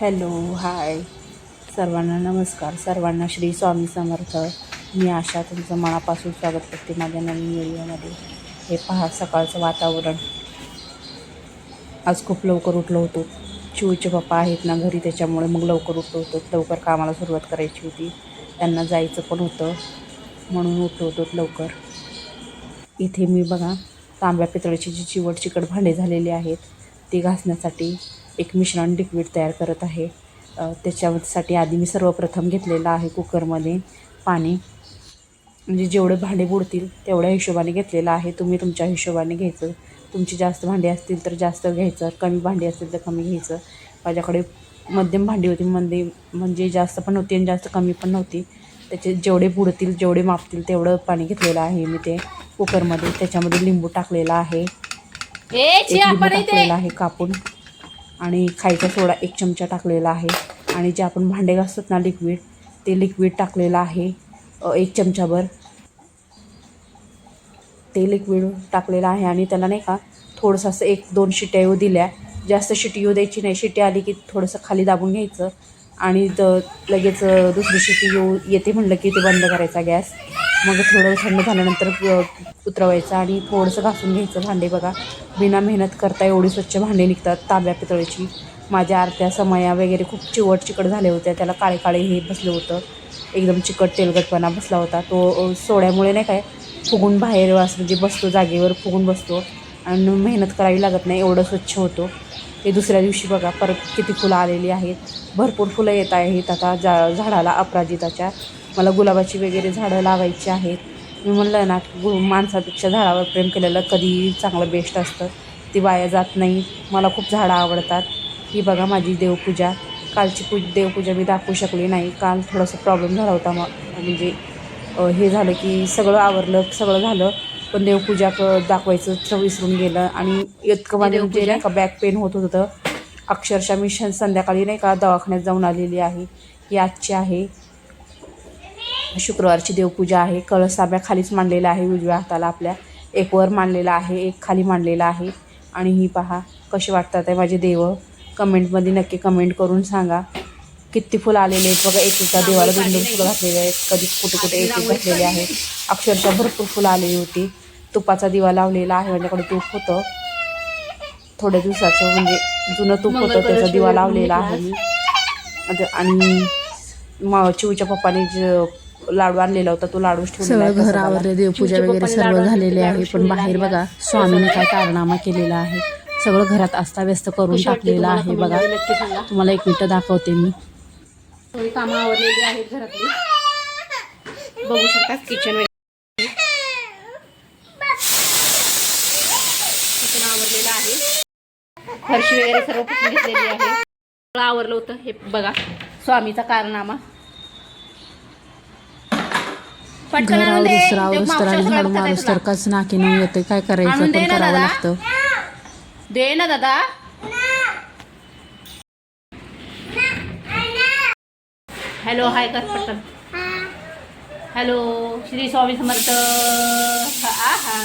Hello hi. सर्वांना नमस्कार. सर्वांना श्री स्वामी समर्थ. मी आशा तुमचं मनापासून स्वागत करते माझ्या नवीन व्हिडिओमध्ये. हे पहा सकाळचं वातावरण. आज खूप लवकर उठलो होतो. चिवचे पप्पा आहेत ना घरी त्याच्यामुळे मग लवकर उठलो होतो. लवकर कामाला सुरुवात करायची होती. त्यांना जायचं पण होतं. म्हणून उठलो होतो लवकर. इथे मी बघा तांब्या पितळेची जी चिवट चिकट भांडे झालेली आहेत ती घासण्यासाठी एक मिश्रण लिक्विड तयार करत आहे. त्याच्यासाठी आधी मी सर्वप्रथम घेतलेलं आहे कुकरमध्ये पाणी. म्हणजे जेवढे भांडे बुडतील तेवढ्या हिशोबाने घेतलेलं आहे. तुम्ही तुमच्या हिशोबाने घ्यायचं. तुमची जास्त भांडी असतील तर जास्त घ्यायचं. कमी भांडी असतील तर कमी घ्यायचं. माझ्याकडे मध्यम भांडी होती. मध्ये म्हणजे जास्त पण नव्हती आणि जास्त कमी पण नव्हती. त्याचे जेवढे बुडतील जेवढे मापतील तेवढं पाणी घेतलेलं आहे मी ते कुकरमध्ये. त्याच्यामध्ये लिंबू टाकलेला आहे. एक लिंबू टाकलेला आहे कापून. आणि खायचा सोडा एक चमचा टाकलेला आहे. आणि जे आपण भांडे घासतात ना लिक्विड ते लिक्विड टाकलेलं आहे. एक चमचाभर. ते लिक्विड टाकलेलं आहे आणि त्याला नाही का थोडंसं असं एक दोन शिट्या येऊ दिल्या. जास्त शिटी येऊ द्यायची नाही. शिटी आली की थोडंसं खाली दाबून घ्यायचं. आणि लगेच दुसरी शिटी येऊ येते म्हणलं की ते बंद करायचा गॅस. मग थोडं थंड झाल्यानंतर उतरवायचं आणि थोडंसं घासून घ्यायचं भांडे बघा. बिना मेहनत करता एवढी स्वच्छ भांडे निघतात तांब्या पितळेची. माझ्या आरत्या समया वगैरे खूप चिवट चिकट झाले होत्या. त्याला काळे काळे हे बसलं होतं. एकदम चिकट तेलगटपणा बसला होता. तो सोड्यामुळे नाही काय फुगून बाहेर असं म्हणजे बसतो जागेवर फुगून बसतो. आणि मेहनत करावी लागत नाही एवढं स्वच्छ होतो. हे दुसऱ्या दिवशी बघा परत किती फुलं आलेली आहेत. भरपूर फुलं येत आहेत आता जा झाडाला अपराजिताच्या. मला गुलाबाची वगैरे झाडं लावायची आहेत. मी म्हणलं ना गु माणसापेक्षा झाडावर प्रेम केलेलं कधी चांगलं बेस्ट असतं. ती वाया जात नाही. मला खूप झाडं आवडतात. ही बघा माझी देवपूजा. कालची पूज देवपूजा मी दाखवू शकली नाही. काल थोडासा प्रॉब्लेम झाला होता मग म्हणजे हे झालं की सगळं आवरलं सगळं झालं. पण देवपूजा क दाखवायचं विसरून गेलं आणि इतकं माझे म्हणजे नाही का बॅक पेन होत होतं. अक्षरशः मी संध्याकाळी नाही का दवाखान्यात जाऊन आलेली आहे. ही आजची आहे. शुक्रवारची देवपूजा आहे. कळस तांब्या खालीच मांडलेला आहे उजव्या हाताला आपल्या. एक वर मांडलेला आहे एक खाली मांडलेला आहे. आणि ही पहा कसे वाटतात आहे माझे देव? कमेंटमध्ये नक्की कमेंट करून सांगा. किती फुलं आलेले आहेत बघा एक एका देवाला दोन दोन फुलं घातलेले आहेत. कधी कुठे कुठे एक एक घातलेले आहेत. अक्षरशः भरपूर फुलं आलेली होती. तुपाचा दिवा लावलेला आहे माझ्याकडे तूप होतं. थोड्या दिवसाचं म्हणजे जुनं तूप होतं त्याचा दिवा लावलेला आहे. मी. आणि म चिवच्या पप्पाने जे लाडू आणलेला होता तो आहे सगळं घर प्रसादाला. आवरले देवपूजा वगैरे सर्व लाडू झालेले आहे पण बाहेर बघा आहे. स्वामीने काय कारनामा केलेला आहे. सगळं घरात अस्ताव्यस्त करून टाकलेलं आहे बघा. तुम्हाला एक मिनिट दाखवते मी. थोडी कामं आवरलेली आहेत घरातली. बघू शकता किचन वगैरे. किचन आवरलेलं आहे. फरशी वगैरे सर्व पुसून घेतलेली आहे. सगळं आवरलं होतं हे बघा. स्वामीचा कारनामा. घरावर. दुसरा झाडू तर नाकी नाही येते काय करायचं? पण करावं. लागतं. दे ना दादा. हॅलो हाय कर पटकन हॅलो श्री स्वामी समर्थ. हा हा,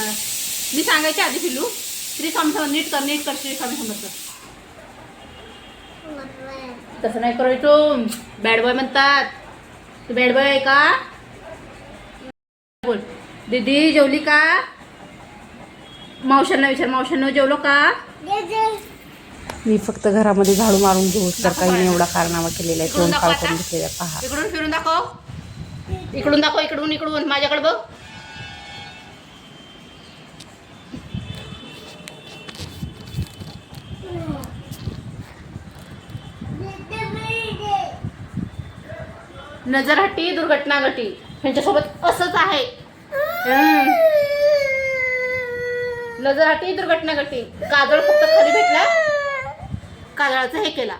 मी सांगायच्या आधी पिल्लू श्री स्वामी समर्थ नीट कर नीट कर श्री स्वामी समर्थ. तसं नाही करायचो बॅड बॉय म्हणतात. तू बॅड बॉय आहे का? बोल. दीदी जेवली का? मावशांना विचार. मावशांना जेवलो का? मी फक्त घरामध्ये झाडू मारून घेऊ. तर काही एवढा कारनामा केलेला आहे. तोंड काळ करून घेतलेला. पहा. इकडून फिरून दाखव. इकडून दाखव इकडून इकडून. माझ्याकडे बघ. नजर हटी दुर्घटना घटी. ह्यांच्यासोबत असंच आहे. नजर हटी दुर्घटना घटी. काजळ फक्त खाली भेटला. काजळाचं हे केला.